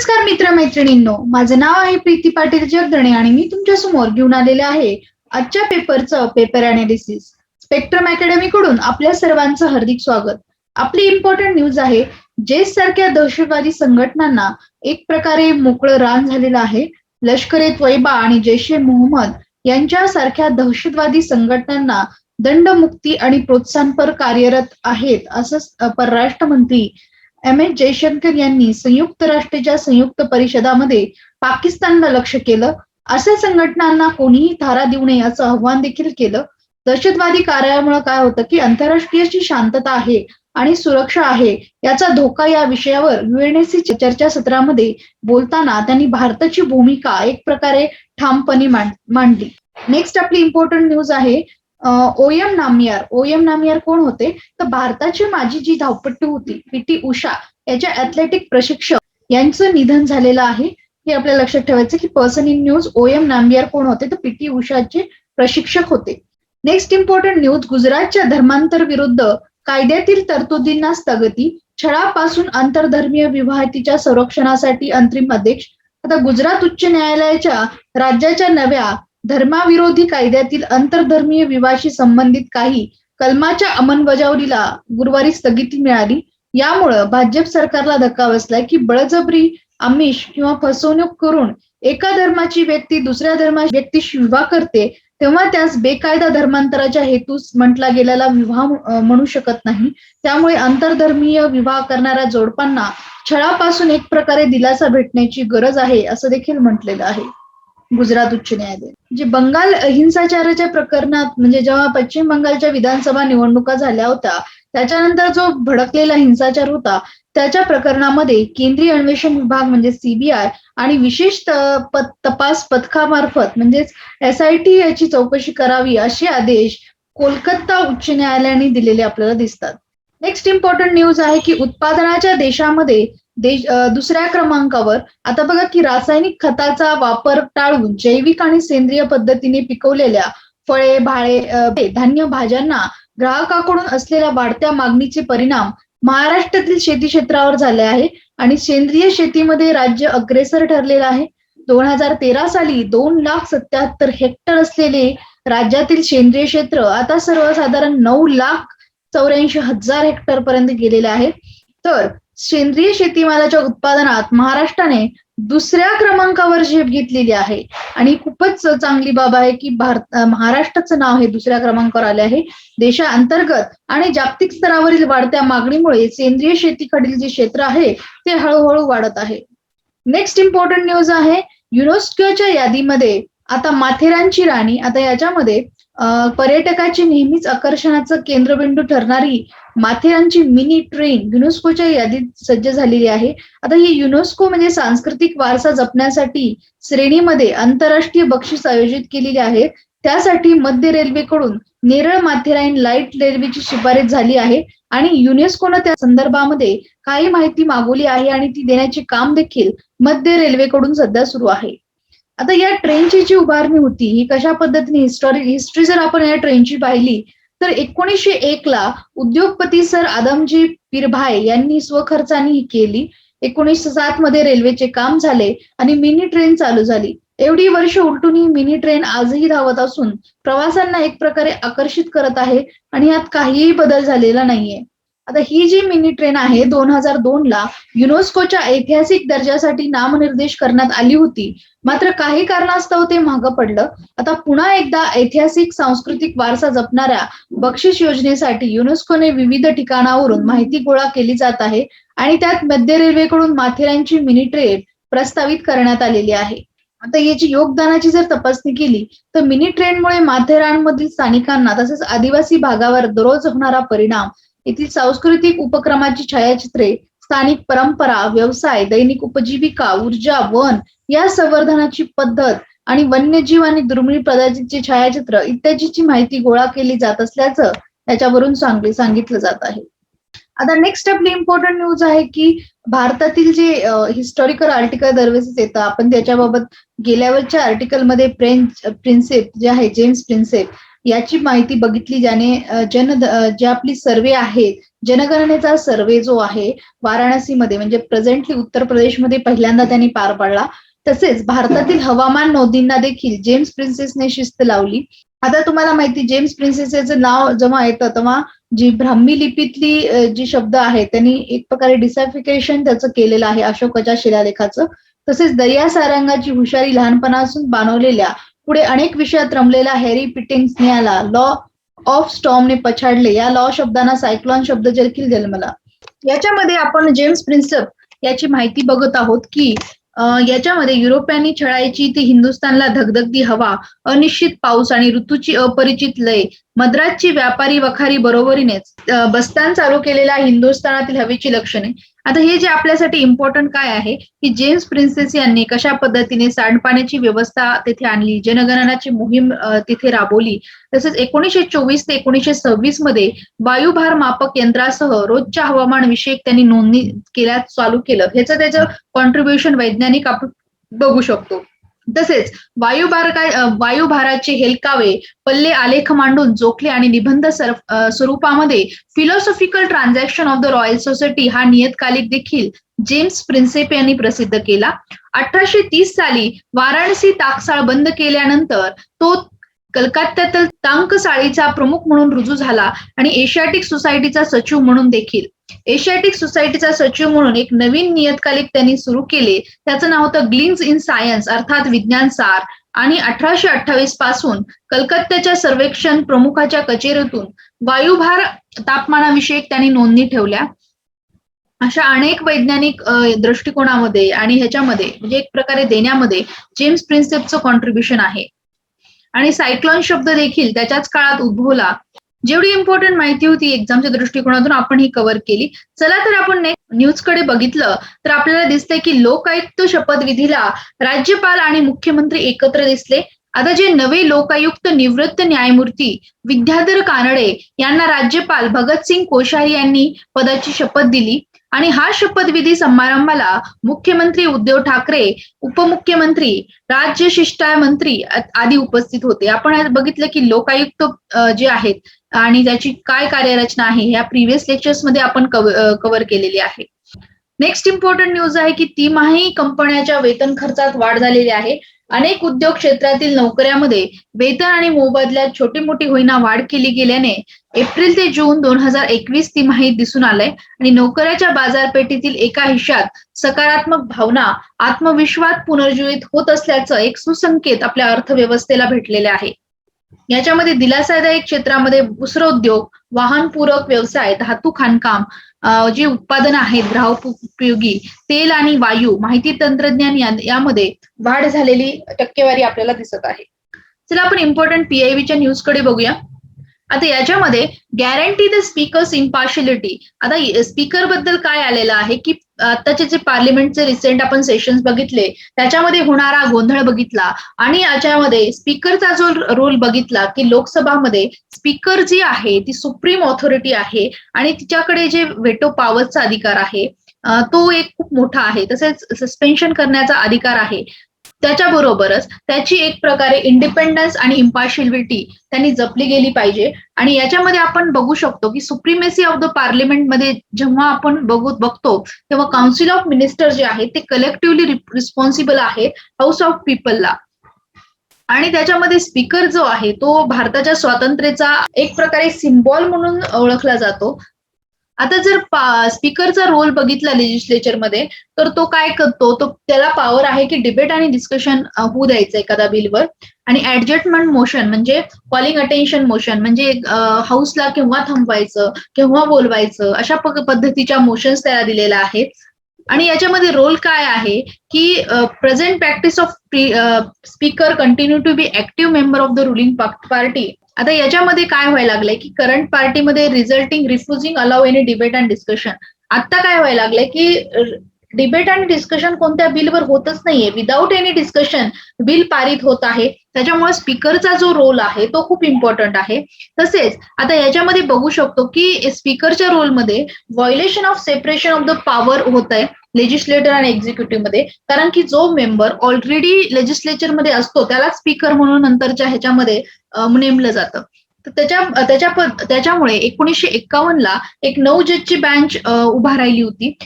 नमस्कार मित्रमैत्रिणींनो. माझं नाव आहे प्रीती पाटील जगदणे आणि मी तुमच्यासमोर घेऊन आलेले आहे आजच्या पेपरचं पेपर अनालिसिस स्पेक्ट्रम अकॅडमी कडून आपल्या सर्वांचं हार्दिक स्वागत. आपली इम्पॉर्टंट न्यूज आहे जेस सारख्या दहशतवादी संघटनांना एक प्रकारे मोकळं रान झालेलं आहे. लष्कर ए त्वैबा आणि जैश ए मोहम्मद यांच्यासारख्या दहशतवादी संघटनांना दंडमुक्ती आणि प्रोत्साहनपर कार्यरत आहेत असं परराष्ट्र मंत्री एम एस जयशंकर यांनी संयुक्त राष्ट्राच्या संयुक्त परिषदामध्ये पाकिस्तानला लक्ष केलं. अशा संघटनांना कोणीही थारा देऊ नये असं आव्हान देखील केलं. दहशतवादी कार्यामुळे काय होतं की आंतरराष्ट्रीय जी शांतता आहे आणि सुरक्षा आहे याचा धोका या विषयावर युएनएससी चर्चासत्रामध्ये बोलताना त्यांनी भारताची भूमिका एक प्रकारे ठामपणे मांडली. नेक्स्ट आपली इम्पॉर्टंट न्यूज आहे ओएम नामियार ओएम नामियार कोण होते? तर भारताची माझी जी धावपट्टू होती पी टी उषा याच्या ऍथलेटिक प्रशिक्षक यांचं निधन झालेलं आहे. हे आपल्या लक्षात ठेवायचं की person in news OM Nambiar कोण होते? तर पीटी उषाचे प्रशिक्षक होते. नेक्स्ट इम्पॉर्टंट न्यूज गुजरातच्या धर्मांतर विरुद्ध कायद्यातील तरतुदींना स्थगिती छळापासून आंतरधर्मीय विवाहितीच्या संरक्षणासाठी अंतरिम आदेश आता गुजरात उच्च न्यायालयाच्या राज्याच्या नव्या धर्माविरोधी कायद्यातील आंतरधर्मीय विवाहाशी संबंधित काही कलमाच्या अंमलबजावणीला गुरुवारी स्थगिती मिळाली. यामुळं भाजप सरकारला धक्का बसलाय की बळजबरी आमिष किंवा फसवणूक करून एका धर्माची व्यक्ती दुसऱ्या धर्मा व्यक्तीशी विवाह करते तेव्हा त्यास बेकायदा धर्मांतराच्या हेतूस म्हटला गेलेला विवाह म्हणू शकत नाही. त्यामुळे आंतरधर्मीय विवाह करणाऱ्या जोडपांना छळापासून एक प्रकारे दिलासा भेटण्याची गरज आहे असं देखील म्हटलेलं आहे. गुजरात उच्च न्यायालय. जे बंगाल हिंसाचाराच्या प्रकरणात म्हणजे जेव्हा पश्चिम बंगालच्या विधानसभा निवडणुका झाल्या होत्या त्याच्यानंतर जो भडकलेला हिंसाचार होता त्याच्या प्रकरणामध्ये केंद्रीय अन्वेषण विभाग म्हणजे सीबीआय आणि विशेष तपास पथकामार्फत म्हणजेच एस आय टी याची चौकशी करावी असे आदेश कोलकाता उच्च न्यायालयाने दिलेले आपल्याला दिसतात. नेक्स्ट इम्पॉर्टंट न्यूज आहे की उत्पादनाच्या देशामध्ये देश दुसऱ्या क्रमांकावर. आता बघा की रासायनिक खताचा वापर टाळून जैविक आणि सेंद्रिय पद्धतीने पिकवलेल्या फळे भाळे धान्य भाज्यांना ग्राहकाकडून असलेल्या वाढत्या मागणीचे परिणाम महाराष्ट्रातील शेती क्षेत्रावर झाले आहे आणि सेंद्रिय शेतीमध्ये राज्य अग्रेसर ठरलेलं आहे. दोन हजार तेरा साली दोन लाख सत्याहत्तर हेक्टर असलेले राज्यातील सेंद्रिय क्षेत्र आता सर्वसाधारण नऊ लाख चौऱ्याऐंशी हजार हेक्टर पर्यंत गेलेले आहे. तर सेंद्रिय शेतीमालाच्या उत्पादनात महाराष्ट्राने दुसऱ्या क्रमांकावर झेप घेतलेली आहे. आणि खूपच चांगली बाब आहे की भारत महाराष्ट्राचं नाव हे दुसऱ्या क्रमांकावर आले आहे. देशाअंतर्गत आणि जागतिक स्तरावरील वाढत्या मागणीमुळे सेंद्रिय शेतीकडील जे क्षेत्र आहे ते हळूहळू वाढत आहे. नेक्स्ट इम्पॉर्टंट न्यूज आहे युनेस्कोच्या यादीमध्ये आता माथेरानची राणी आता याच्यामध्ये पर्यटकाची नेहमीच आकर्षणाचं केंद्रबिंदू ठरणारी माथेरानची मिनी ट्रेन युनेस्कोच्या यादीत सज्ज झालेली आहे. आता ही युनेस्को म्हणजे सांस्कृतिक वारसा जपण्यासाठी श्रेणीमध्ये आंतरराष्ट्रीय बक्षीस आयोजित केलेली आहे. त्यासाठी मध्य रेल्वेकडून नेरळ माथेराईन लाइट रेल्वेची शिफारस झाली आहे आणि युनेस्कोनं त्या संदर्भामध्ये काही माहिती मागवली आहे आणि ती देण्याचे काम देखील मध्य रेल्वेकडून सध्या सुरू आहे. आता या ट्रेनची जी उभारणी होती ही कशा पद्धतीने हिस्टॉरिक हिस्ट्री जर आपण या ट्रेनची पाहिली तर एकोणीसशे एक ला उद्योगपती सर आदमजी पिरभाय यांनी स्वखर्चाने ही केली. एकोणीसशे सात मध्ये रेल्वेचे काम झाले आणि मिनी ट्रेन चालू झाली. एवढी वर्ष उलटून ही मिनी ट्रेन आजही धावत असून प्रवासांना एक प्रकारे आकर्षित करत आहे आणि यात काहीही बदल झालेला नाहीये. आता ही जी मिनी ट्रेन आहे दोन हजार दोन ला युनेस्कोच्या ऐतिहासिक दर्जासाठी नामनिर्देश करण्यात आली होती. मात्र काही कारणास्तव ते मागं पडलं. आता पुन्हा एकदा ऐतिहासिक सांस्कृतिक वारसा जपणाऱ्या बक्षीस योजनेसाठी युनेस्कोने विविध ठिकाणावरून माहिती गोळा केली जात आहे आणि त्यात मध्य रेल्वेकडून माथेरानची मिनी ट्रेन प्रस्तावित करण्यात आलेली आहे. आता याची योगदानाची जर तपासणी केली तर मिनी ट्रेनमुळे माथेरानमधील स्थानिकांना तसेच आदिवासी भागावर दररोज होणारा परिणाम येथील सांस्कृतिक उपक्रमाची छायाचित्रे स्थानिक परंपरा व्यवसाय दैनिक उपजीविका ऊर्जा वन या संवर्धनाची पद्धत आणि वन्यजीव आणि दुर्मिळ प्रजातीचे छायाचित्र इत्यादीची माहिती गोळा केली जात असल्याचं याच्यावरून सांगली सांगितलं जात आहे. आता नेक्स्ट आपली इम्पॉर्टंट न्यूज आहे की भारतातील जे हिस्टॉरिकल आर्टिकल दरवेळेस येतं. आपण त्याच्याबाबत गेल्या वेळच्या आर्टिकलमध्ये प्रेंच प्रिन्सेप जे आहे जेम्स प्रिन्सेप याची माहिती बघितली ज्याने जन जे आपली सर्वे आहे जनगणनेचा सर्वे जो आहे वाराणसीमध्ये म्हणजे प्रेझेंटली उत्तर प्रदेशमध्ये पहिल्यांदा त्यांनी पार पाडला. तसेच भारतातील हवामान नोंदींना देखील जेम्स प्रिन्सेसने शिस्त लावली. आता तुम्हाला माहिती जेम्स प्रिन्सेसचं नाव जेव्हा येतं तेव्हा जी ब्राह्मी लिपीतली जी शब्द आहेत त्यांनी एक प्रकारे डिसॅफिकेशन त्याचं केलेलं आहे अशोकाच्या शिलालेखाचं. तसेच दर्या सारंगाची हुशारी लहानपणापासून बनवलेल्या पुढे अनेक विषयात रमलेला हॅरी पिटिंग्सने याला लॉ ऑफ स्टॉमने पछाडले. या लॉ शब्दांना सायक्लॉन शब्द देखील जन्मला याच्यामध्ये आपण जेम्स प्रिन्सप याची माहिती बघत आहोत की याच्यामध्ये युरोपियांनी छळायची ती हिंदुस्थानला धगधगती हवा अनिश्चित पाऊस आणि ऋतूची अपरिचित लय मद्रासची व्यापारी वखारी बरोबरीनेच बस्तान चालू केलेल्या हिंदुस्थानातील हवेची लक्षणे आता हे जे आपल्यासाठी इम्पॉर्टंट काय आहे? की जेम्स प्रिन्सेस यांनी कशा पद्धतीने सांडपाण्याची व्यवस्था तिथे आणली जनगणनाची मोहीम तिथे राबवली तसेच एकोणीसशे चोवीस ते एकोणीसशे सव्वीसमध्ये वायुभार मापक यंत्रासह रोजच्या हवामान विषयक त्यांनी नोंदणी केल्या चालू केलं. ह्याचं त्याचं कॉन्ट्रीब्युशन वैज्ञानिक आपण बघू शकतो. तसेच वायुभार काय वायुभाराचे हेलकावे पल्ले आलेख मांडून जोखले आणि निबंध स्वरूपामध्ये philosophical transaction of the royal society हा नियतकालिक देखील जेम्स प्रिन्सेप यांनी प्रसिद्ध केला. अठराशे तीस साली वाराणसी ताकसाळ बंद केल्यानंतर तो कलकत्त्यातील तांकसाळीचा प्रमुख म्हणून रुजू झाला आणि एशियाटिक सोसायटीचा सचिव म्हणून देखील. एशियाटिक सोसायटीचा सचिव म्हणून एक नवीन नियतकालिक त्यांनी सुरू केले. त्याचं नाव होतं ग्लिम्स इन सायन्स अर्थात विज्ञान सार. आणि अठराशे अठ्ठावीसपासून कलकत्त्याच्या सर्वेक्षण प्रमुखाच्या कचेरीतून वायुभार तापमानाविषयी त्यांनी नोंदणी ठेवल्या. अशा अनेक वैज्ञानिक दृष्टिकोनामध्ये आणि ह्याच्यामध्ये म्हणजे एक प्रकारे देण्यामध्ये जेम्स प्रिन्सेपचं कॉन्ट्रीब्युशन आहे. आणि सायक्लॉन शब्द देखील त्याच्याच काळात उद्भवला. जेवढी इम्पॉर्टंट माहिती होती एक्झामच्या दृष्टिकोनातून आपण ही कव्हर केली. चला तर आपण नेक्स्ट बघितलं तर आपल्याला दिसतंय की लोकायुक्त शपथविधीला राज्यपाल आणि मुख्यमंत्री एकत्र दिसले. आता जे नवे लोकायुक्त निवृत्त न्यायमूर्ती विद्याधर कानडे यांना राज्यपाल भगतसिंग कोश्यारी यांनी पदाची शपथ दिली. आणि हा शपथविधी समारंभाला मुख्यमंत्री उद्धव ठाकरे उपमुख्यमंत्री राज्य शिष्टाय मंत्री आदी उपस्थित होते. आपण बघितलं की लोकायुक्त जे आहेत आणि त्याची काय कार्यरचना आहे ह्या प्रिव्हियस लेक्चर्समध्ये आपण कव्हर केलेली आहे. नेक्स्ट इम्पॉर्टंट न्यूज आहे की तिमाही कंपन्याच्या वेतन खर्चात वाढ झालेली आहे. अनेक उद्योग क्षेत्रातील नोकऱ्यामध्ये वेतन आणि मोबदल्यात छोटी मोठी होईना वाढ केली गेल्याने एप्रिल ते जून दोन हजार एकवीस तिमाहीत दिसून आलंय आणि नोकऱ्याच्या बाजारपेठेतील एका हिश्यात सकारात्मक भावना आत्मविश्वास पुनर्जीवित होत असल्याचं एक सुसंकेत आपल्या अर्थव्यवस्थेला भेटलेले आहे. याच्यामध्ये दिलासादायक क्षेत्रामध्ये वस्त्रोद्योग वाहनपूरक व्यवसाय धातू खाणकाम जे उत्पादन आहेत ग्राहक उपयोगी तेल आणि वायू माहिती तंत्रज्ञान यामध्ये वाढ झालेली टक्केवारी आपल्याला दिसत आहे. चला आपण इम्पॉर्टंट पीआयबीच्या न्यूजकडे बघूया. आता याच्यामध्ये गॅरंटी द स्पीकर्स इम्पार्शिलिटी आता स्पीकरबद्दल काय आलेलं आहे की आताचे जे पार्लिमेंटचे रिसेंट आपण सेशन्स बघितले त्याच्यामध्ये होणारा गोंधळ बघितला आणि याच्यामध्ये स्पीकरचा जो रोल बघितला की लोकसभामध्ये स्पीकर जी आहे ती सुप्रीम ऑथॉरिटी आहे आणि तिच्याकडे जे वेटो पॉवरचा अधिकार आहे तो एक खूप मोठा आहे. तसेच सस्पेन्शन करण्याचा अधिकार आहे. त्याच्याबरोबरच त्याची एक प्रकारे इंडिपेंडन्स आणि इम्पार्शिलिटी त्यांनी जपली गेली पाहिजे. आणि याच्यामध्ये आपण बघू शकतो की सुप्रिमेसी ऑफ द पार्लिमेंटमध्ये जेव्हा आपण बघू बघतो तेव्हा काउन्सिल ऑफ मिनिस्टर जे आहेत ते कलेक्टिव्हली रिस्पॉन्सिबल आहेत हाऊस ऑफ पीपलला आणि त्याच्यामध्ये स्पीकर जो आहे तो भारताच्या स्वातंत्र्याचा एक प्रकारे सिम्बॉल म्हणून ओळखला जातो. आता जर स्पीकरचा रोल बघितला लेजिस्लेचरमध्ये तर तो काय करतो? तो त्याला पॉवर आहे की डिबेट आणि डिस्कशन होऊ द्यायचं एखादा बिलवर आणि ऍडजस्टमेंट मोशन म्हणजे कॉलिंग अटेन्शन मोशन म्हणजे हाऊसला केव्हा थांबवायचं केव्हा बोलवायचं अशा पद्धतीच्या मोशन्स त्याला दिलेल्या आहेत. आणि याच्यामध्ये रोल काय आहे की present practice of speaker continue to be active member of the ruling party आता याच्यामध्ये काय व्हायला लागलंय की करंट पार्टीमध्ये resulting refusing allow any debate and discussion आता काय व्हायला लागलंय की डिबेट आणि डिस्कशन कोणत्या बिलवर होतच नाहीये. विदाऊट एनी डिस्कशन बिल पारित होत आहे. त्याच्यामुळे स्पीकरचा जो रोल आहे तो खूप इम्पॉर्टंट आहे. तसेच आता याच्यामध्ये बघू शकतो की स्पीकरच्या रोलमध्ये violation of separation of the power होत आहे लेजिस्लेटर आणि एक्झिक्युटिव्हमध्ये. कारण की जो मेंबर ऑलरेडी लेजिस्लेचरमध्ये असतो त्याला स्पीकर म्हणून नंतरच्या ह्याच्यामध्ये नेमलं जातं. तर त्याच्या त्याच्या त्याच्यामुळे एकोणीसशे एक्कावन्नला एक नऊ जजची बँच उभा राहिली होती.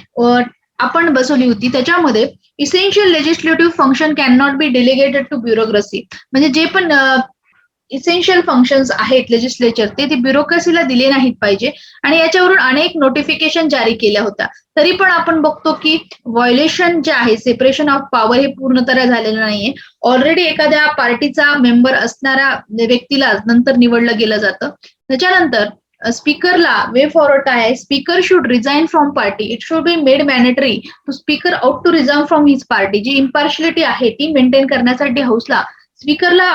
आपण बसवली होती. त्याच्यामध्ये essential legislative function can not be delegated to bureaucracy म्हणजे जे पण इसेन्शियल फंक्शन्स आहेत लेजिस्लेचर ते ती ब्युरोक्रेसीला दिले नाहीत पाहिजे. आणि याच्यावरून अनेक नोटिफिकेशन जारी केल्या होत्या. तरी पण आपण बघतो की व्हॉयलेशन जे आहे सेपरेशन ऑफ पॉवर हे पूर्णतः झालेलं नाहीये. ऑलरेडी एखाद्या पार्टीचा मेंबर असणाऱ्या व्यक्तीला नंतर निवडलं गेलं जातं. त्याच्यानंतर स्पीकरला वे फॉरवर्ड काय आहे. Speaker should resign from party it should be made mandatory to speaker out to resign from his party G impartiality आहे ती मेंटेन करण्यासाठी हाऊसला स्पीकरला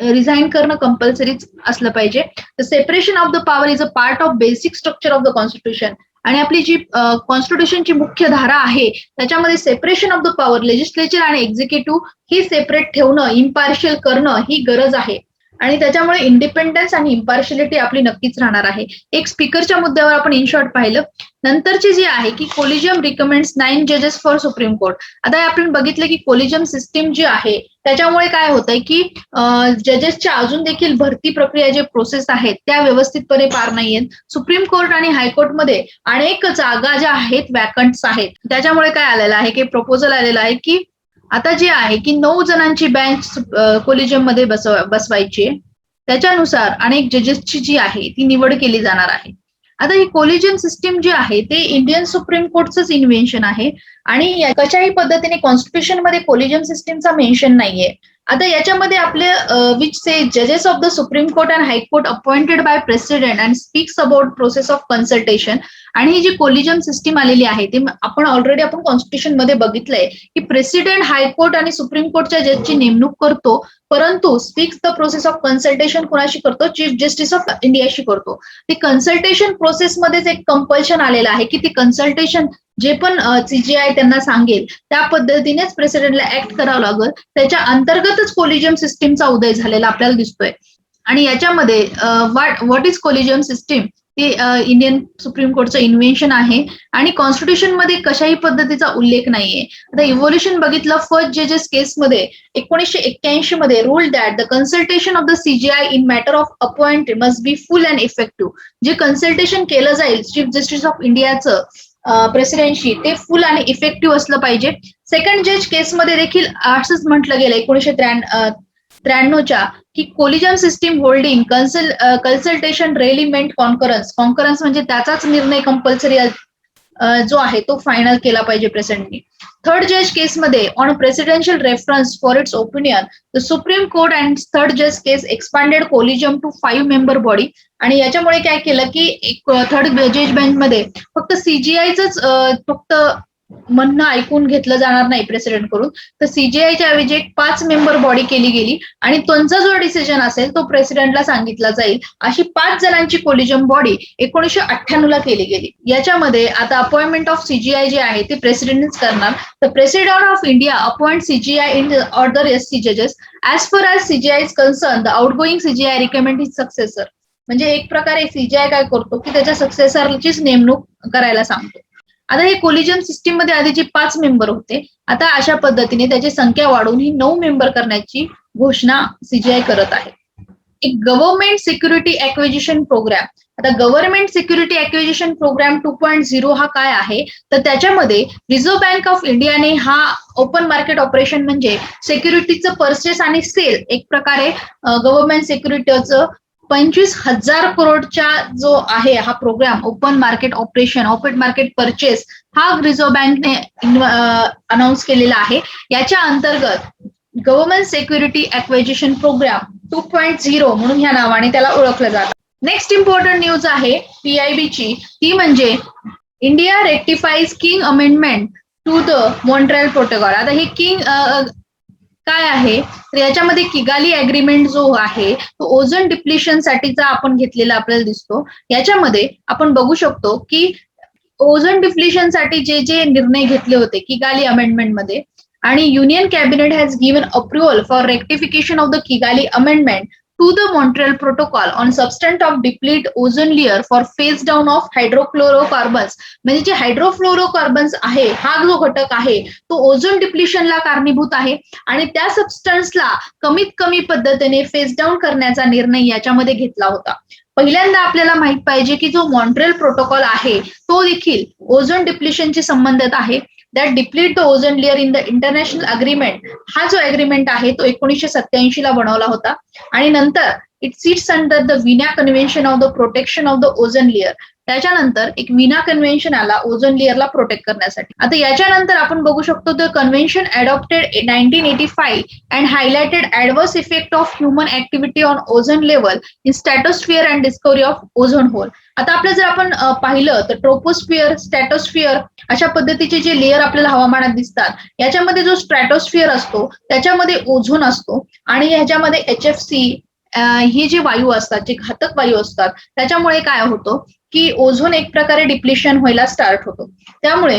रिझाईन करणं कंपल्सरीच असलं पाहिजे. The separation of the power is a part of basic structure of the constitution आणि आपली जी कॉन्स्टिट्यूशनची मुख्य धारा आहे त्याच्यामध्ये separation of the power legislature आणि एक्झिक्युटिव्ह ही सेपरेट ठेवणं इम्पार्शियल करणं ही गरज आहे. आणि त्याच्यामुळे इंडिपेंडन्स आणि इम्पार्शियलिटी आपली नक्कीच राहणार आहे. एक स्पीकरच्या मुद्द्यावर आपण इन शॉर्ट पाहिलं. नंतरची जी आहे की कोलिजियम रिकमेंड्स नाईन जजेस फॉर सुप्रीम कोर्ट आता आपण बघितलं की कोलिजियम सिस्टीम जी आहे त्याच्यामुळे काय होतंय की जजेसच्या अजून देखील भरती प्रक्रिया जे प्रोसेस आहेत त्या व्यवस्थितपणे पार नाहीयेत. सुप्रीम कोर्ट आणि हायकोर्टमध्ये अनेक जागा ज्या आहेत वॅकंट्स आहेत. त्याच्यामुळे काय आलेलं आहे की प्रपोजल आलेलं आहे की आता जे आहे की नऊ जणांची बँच कोलिजियममध्ये बसव बसवायची त्याच्यानुसार अनेक जजेसची जी आहे ती निवड केली जाणार आहे. आता ही कोलिजियम सिस्टीम जी आहे ते इंडियन सुप्रीम कोर्टच इन्व्हेन्शन आहे. आणि कशाही पद्धतीने कॉन्स्टिट्यूशनमध्ये कोलिजियम सिस्टीमचा मेन्शन नाहीये. आता याच्यामध्ये आपले विच से जजेस of the supreme court and high court appointed by president and speaks about process of consultation आणि ही जी कोलिजन सिस्टीम आलेली आहे ती आपण ऑलरेडी आपण कॉन्स्टिट्यूशनमध्ये बघितलंय की प्रेसिडेंट हायकोर्ट आणि सुप्रीम कोर्टच्या जजची नेमणूक करतो परंतु speaks the process of consultation कुणाशी करतो? चीफ जस्टिस ऑफ इंडियाशी करतो. ती कन्सल्टेशन प्रोसेसमध्येच एक कंपल्शन आलेलं आहे की ती कन्सल्टेशन जे पण सीजीआय त्यांना सांगेल त्या पद्धतीनेच प्रेसिडेंटला ऍक्ट करावं लागेल. त्याच्या अंतर्गतच कोलिजियम सिस्टीमचा उदय झालेला आपल्याला दिसतोय. आणि याच्यामध्ये what what is collegium system ते इंडियन सुप्रीम कोर्टचं इन्व्हेन्शन आहे. आणि कॉन्स्टिट्यूशनमध्ये कशाही पद्धतीचा उल्लेख नाहीये. आता इव्होल्युशन बघितलं फर्स्ट जजेस केसमध्ये एकोणीसशे एक्क्याऐंशी मध्ये rule that the consultation of the CJI in matter of appoint must be full and effective जे कन्सल्टेशन केलं जाईल चीफ जस्टिस ऑफ इंडियाचं प्रेसिडेंटशी ते फुल आणि इफेक्टिव्ह असलं पाहिजे. सेकंड जज केसमध्ये देखील असंच म्हटलं गेलं एकोणीशे त्र्याण्णवच्या की कोलिजन सिस्टीम होल्डिंग कन्सल्टेशन रेलिमेंट कॉन्फरन्स कॉन्करन्स म्हणजे त्याचाच निर्णय कंपल्सरी जो आहे तो फायनल केला पाहिजे प्रेसिडेंटनी थर्ड जज केसमध्ये on presidential reference for its opinion the supreme court and third जज case expanded collegium to five member body आणि याच्यामुळे काय केलं की एक थर्ड जज बेंचमध्ये फक्त सीजीआयच फक्त म्हणणं ऐकून घेतलं जाणार नाही प्रेसिडेंटकडून. तर सीजीआयच्या ऐवजी एक पाच मेंबर बॉडी केली गेली आणि त्यांचा जो डिसिजन असेल तो प्रेसिडेंटला सांगितला जाईल. अशी पाच जणांची कोलिजम बॉडी एकोणीशे अठ्ठ्याण्णव ला केली गेली. याच्यामध्ये आता अपॉइंटमेंट ऑफ सीजीआय जे आहे ते प्रेसिडेंटच करणार. तर president of India appoint CJI in order S C जजेस as per as CJI is concern the outgoing CJI recommend his successor म्हणजे एक प्रकारे सीजीआय काय करतो की त्याच्या सक्सेसरचीच नेमणूक करायला सांगतो. आता हे कोलिजन सिस्टीममध्ये आधीचे पाच मेंबर होते आता अशा पद्धतीने त्याची संख्या वाढवून ही नऊ मेंबर करण्याची घोषणा सीजीआय करत आहे. एक गव्हर्नमेंट सिक्युरिटी अक्विजिशन प्रोग्राम आता government security acquisition programme two point zero हा काय आहे? तर त्याच्यामध्ये रिझर्व्ह बँक ऑफ इंडियाने हा ओपन मार्केट ऑपरेशन म्हणजे सिक्युरिटीचं परचेस आणि सेल एक प्रकारे गव्हर्नमेंट सिक्युरिटीचं पंचवीस हजार करोडचा जो आहे हा programme open market operation open market purchase हा रिझर्व्ह बँकने अनाऊन्स केलेला आहे. याच्या अंतर्गत government security acquisition programme two point zero म्हणून ह्या नावाने त्याला ओळखलं जातं. नेक्स्ट इम्पॉर्टंट न्यूज आहे पीआयबीची ती म्हणजे India rectifies king amendment to the Montreal protocol आता हे किंग काय आहे? तर याच्यामध्ये किगाली अग्रीमेंट जो आहे तो ओझोन डिप्लिशन साठीचा आपण घेतलेला आपल्याला दिसतो. याच्यामध्ये आपण बघू शकतो की ओझोन डिफ्लेशनसाठी जे जे निर्णय घेतले होते किगाली अमेंडमेंटमध्ये आणि union cabinet has given approval for rectification of the Kigali amendment to the Montreal protocol on substance of deplete ozone layer for phase down of hydrochlorocarbons म्हणजे जे हायड्रोफ्लोरोकार्बन्स आहे हा जो घटक आहे तो ओझोन डिप्लिशनला कारणीभूत आहे. आणि त्या सबस्टन्सला कमीत कमी पद्धतीने फेज डाऊन करण्याचा निर्णय याच्यामध्ये घेतला होता. पहिल्यांदा आपल्याला माहीत पाहिजे की जो मॉन्ट्रेल प्रोटोकॉल आहे तो देखील ओझोन डिप्लिशनशी संबंधित आहे. That deplete the ozone layer in the international agreement हा जो अग्रीमेंट आहे तो एकोणीसशे सत्याऐंशी ला बनवला होता. आणि नंतर it seats under the Vienna convention of the protection of the ozone layer त्याच्यानंतर एक विना कन्व्हेन्शन आला ओझोन लेअरला प्रोटेक्ट करण्यासाठी. आता याच्यानंतर आपण बघू शकतो the convention adopted nineteen eighty five and highlighted adverse effect of human activity on ozone level in stratosphere and discovery of ozone hole आता आपलं जर आपण पाहिलं तर ट्रोपोस्फिअर स्टॅटोस्फिअर अशा पद्धतीचे जे लेअर आपल्याला हवामानात दिसतात याच्यामध्ये जो स्ट्रॅटोस्फिअर असतो त्याच्यामध्ये ओझोन असतो आणि ह्याच्यामध्ये एच एफ सी हे जे वायू असतात जे घातक वायू असतात त्याच्यामुळे काय होतं? की ओझोन एक प्रकारे डिप्लिशन व्हायला स्टार्ट होतो. त्यामुळे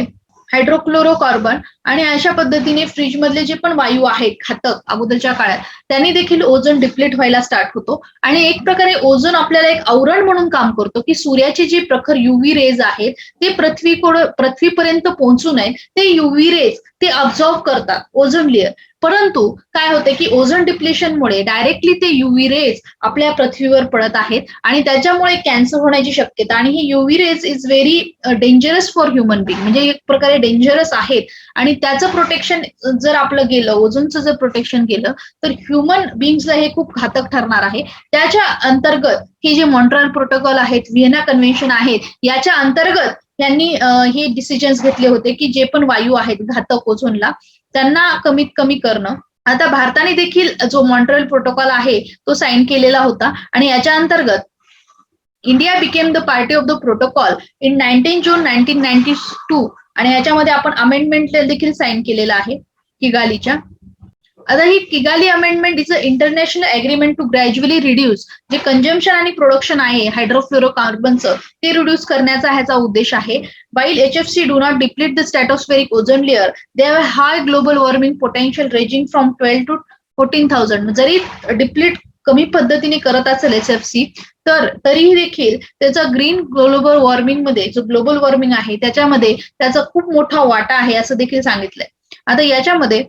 हायड्रोक्लोरोकार्बन आणि अशा पद्धतीने फ्रीजमधले जे पण वायू आहेत घातक अगोदरच्या काळात त्यांनी देखील ओझोन डिप्लीट व्हायला स्टार्ट होतो. आणि एक प्रकारे ओझोन आपल्याला एक आवरण म्हणून काम करतो की सूर्याचे जे प्रखर युव्ही रेज आहेत ते पृथ्वीकडे पृथ्वीपर्यंत पोहोचू नये ते युव्ही रेज ते अब्झॉर्व करतात ओझोन लेअर परंतु काय होते की ओझोन डिप्लेशनमुळे डायरेक्टली ते युव्ही रेज आपल्या पृथ्वीवर पडत आहेत आणि त्याच्यामुळे कॅन्सर होण्याची शक्यता. आणि ही UV rays is very dangerous for human being म्हणजे एक प्रकारे डेंजरस आहेत. आणि त्याचं प्रोटेक्शन जर आपलं गेलं ओझोनचं जर प्रोटेक्शन केलं तर ह्युमन बिंग्सला हे खूप घातक ठरणार आहे. त्याच्या अंतर्गत हे जे मॉन्ट्रल प्रोटोकॉल आहेत व्हिएना कन्व्हेन्शन आहेत याच्या अंतर्गत यांनी हे डिसिजन्स घेतले होते की जे पण वायू आहेत घातक ओझोनला त्यांना कमीत कमी करणं. आता भारताने देखील जो मॉन्ट्रल प्रोटोकॉल आहे तो साईन केलेला होता आणि याच्या अंतर्गत India became the party of the protocol in nineteen June nineteen ninety two आणि याच्यामध्ये आपण अमेंडमेंट देखील साईन केलेलं आहे किगालीच्या. आता ही Kigali amendment is a international agreement to gradually reduce जे कंजम्पशन आणि प्रोडक्शन आहे हायड्रोफ्लोरोकार्बनचं ते रिड्यूस करण्याचा ह्याचा उद्देश आहे. While H F C do not deplete the stratospheric ozone layer they have high global warming potential raising from twelve to fourteen thousand जरी डिप्लीट कमी पद्धतीने करत असेल एच एफ सी तर तरीही देखील त्याचा ग्रीन ग्लोबल वॉर्मिंगमध्ये जो ग्लोबल वॉर्मिंग आहे त्याच्यामध्ये त्याचा खूप मोठा वाटा आहे असं देखील सांगितलंय. आता याच्यामध्ये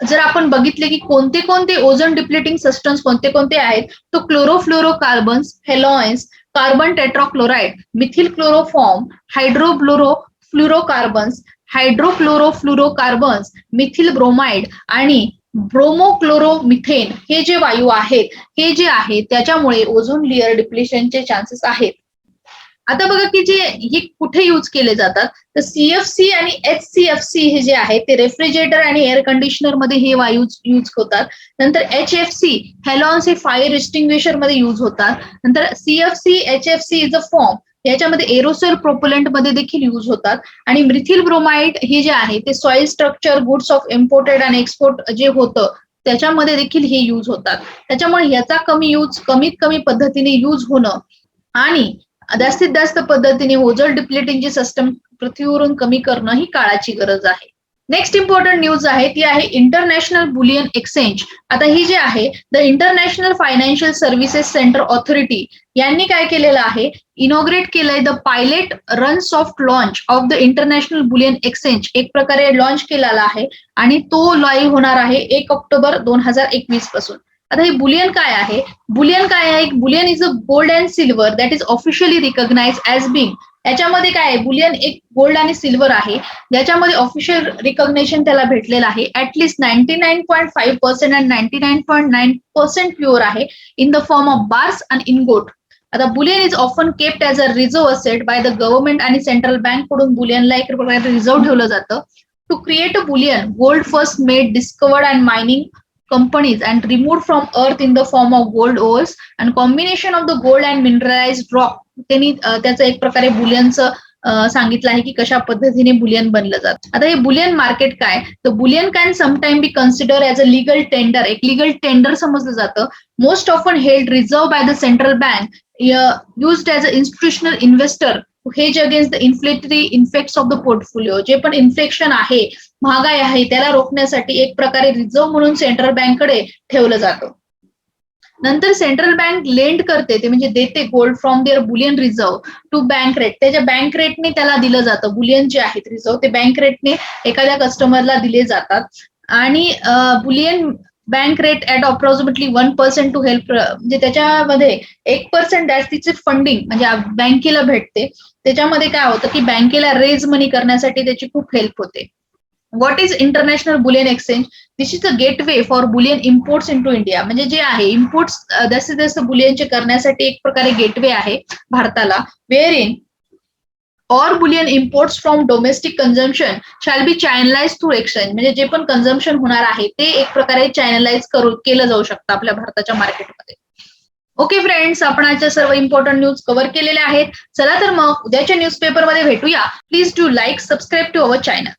जर आपण बघितले की कोणते कोणते ओझोन डिप्लेटिंग सस्टन्स कोणते कोणते आहेत तो chlorofluorocarbons halons carbon tetrachloride methyl chloroform hydrobromofluorocarbons hydrochlorofluorocarbons methyl bromide आणि ब्रोमोक्लोरोमिथेन हे जे वायू आहेत हे जे आहे त्याच्यामुळे ओझोन लेअर डिप्लेशनचे चान्सेस आहेत. आता बघा की जे हे कुठे युज केले जातात तर सीएफसी आणि एच सी एफ सी हे जे आहे ते रेफ्रिजरेटर आणि एअर कंडिशनरमध्ये हे वायू यूज होतात. नंतर एच एफ सी हॅलॉन्स हे फायर एक्सटिंग्विशरमध्ये युज होतात. नंतर CFC H F C is a form. याच्यामध्ये एरोसेल प्रोपोलंटमध्ये देखील युज होतात. आणि मिथिल ब्रोमाइड हे जे आहे ते soil structure goods of imported आणि एक्सपोर्ट जे होतं त्याच्यामध्ये देखील हे यूज होतात. त्याच्यामुळे याचा कमी यूज कमीत कमी पद्धतीने युज होणं आणि जास्तीत जास्त पद्धतीने ओझल डिप्लेटिंगची सिस्टम पृथ्वीवरून कमी करणं ही काळाची गरज आहे. नेक्स्ट इम्पॉर्टंट न्यूज आहे ती आहे इंटरनॅशनल बुलियन एक्सचेंज आता ही जे आहे the international financial services centre authority यांनी काय केलेलं आहे? इनॉग्रेट केलंय the pilot run soft launch of the international bullion exchange एक प्रकारे लॉन्च केलेला आहे आणि तो लाईव्ह होणार आहे एक ऑक्टोबर दोन हजार एकवीसपासून. आता हे बुलियन काय आहे? बुलियन काय आहे? Bullion is a gold and silver that is officially recognise as being याच्यामध्ये काय आहे? बुलियन एक गोल्ड आणि सिल्वर आहे. ज्याच्यामध्ये ऑफिशियल रिकॉग्नेशन त्याला भेटलेलं आहे. At least ninety nine point five percent and ninety nine point nine percent pure आहे in the form of bars and ingot आता bullion is often kept as a reserve asset by the government आणि central बँककडून बुलियनला एक प्रकारे reserve ठेवलं जातं. To create a bullion gold first made discovered and mining companies and removed from earth in the form of gold ores and combination of the gold and mineralized rock. त्यांनी त्याचं एक प्रकारे बुलियनचं सांगितलं आहे की कशा पद्धतीने बुलियन बनलं जात. आता हे बुलियन मार्केट काय? तर bullion can sometime be consider as a legal tender एक लिगल टेंडर समजलं जातं. Most often held reserve by the central bank used as a institutional investor hedge against the inflationary effects of the portfolio जे पण infection आहे महागाई आहे त्याला रोखण्यासाठी एक प्रकारे रिझर्व्ह म्हणून सेंट्रल बँककडे ठेवलं जातं. नंतर सेंट्रल बँक लेंड करते ते म्हणजे देते gold from their bullion reserve to bank rate त्याच्या बँक रेटने त्याला दिलं जातं बुलियन जे आहेत रिझर्व्ह ते बँक रेटने एखाद्या कस्टमरला दिले जातात. आणि bullion bank rate at approximately one percent to help म्हणजे त्याच्यामध्ये एक पर्सेंट तिचे फंडिंग म्हणजे बँकेला भेटते. त्याच्यामध्ये काय होतं की बँकेला रेज मनी करण्यासाठी त्याची खूप हेल्प होते. What is international bullion exchange this is a gateway for bullion imports into India म्हणजे जे आहे इम्पोर्ट्स जास्तीत जास्त बुलियनचे करण्यासाठी एक प्रकारे गेटवे आहे भारताला wherein or bullion imports from domestic consumption shall be channelise through exchange म्हणजे जे पण कन्झम्पन होणार आहे ते एक प्रकारे चॅनलाइज करू केलं जाऊ शकतं आपल्या भारताच्या मार्केटमध्ये ओके फ्रेंड्स आपण आजच्या सर्व इम्पॉर्टंट न्यूज कव्हर केलेल्या आहेत. चला तर मग उद्याच्या न्यूजपेपरमध्ये भेटूया. Please do like subscribe to our channel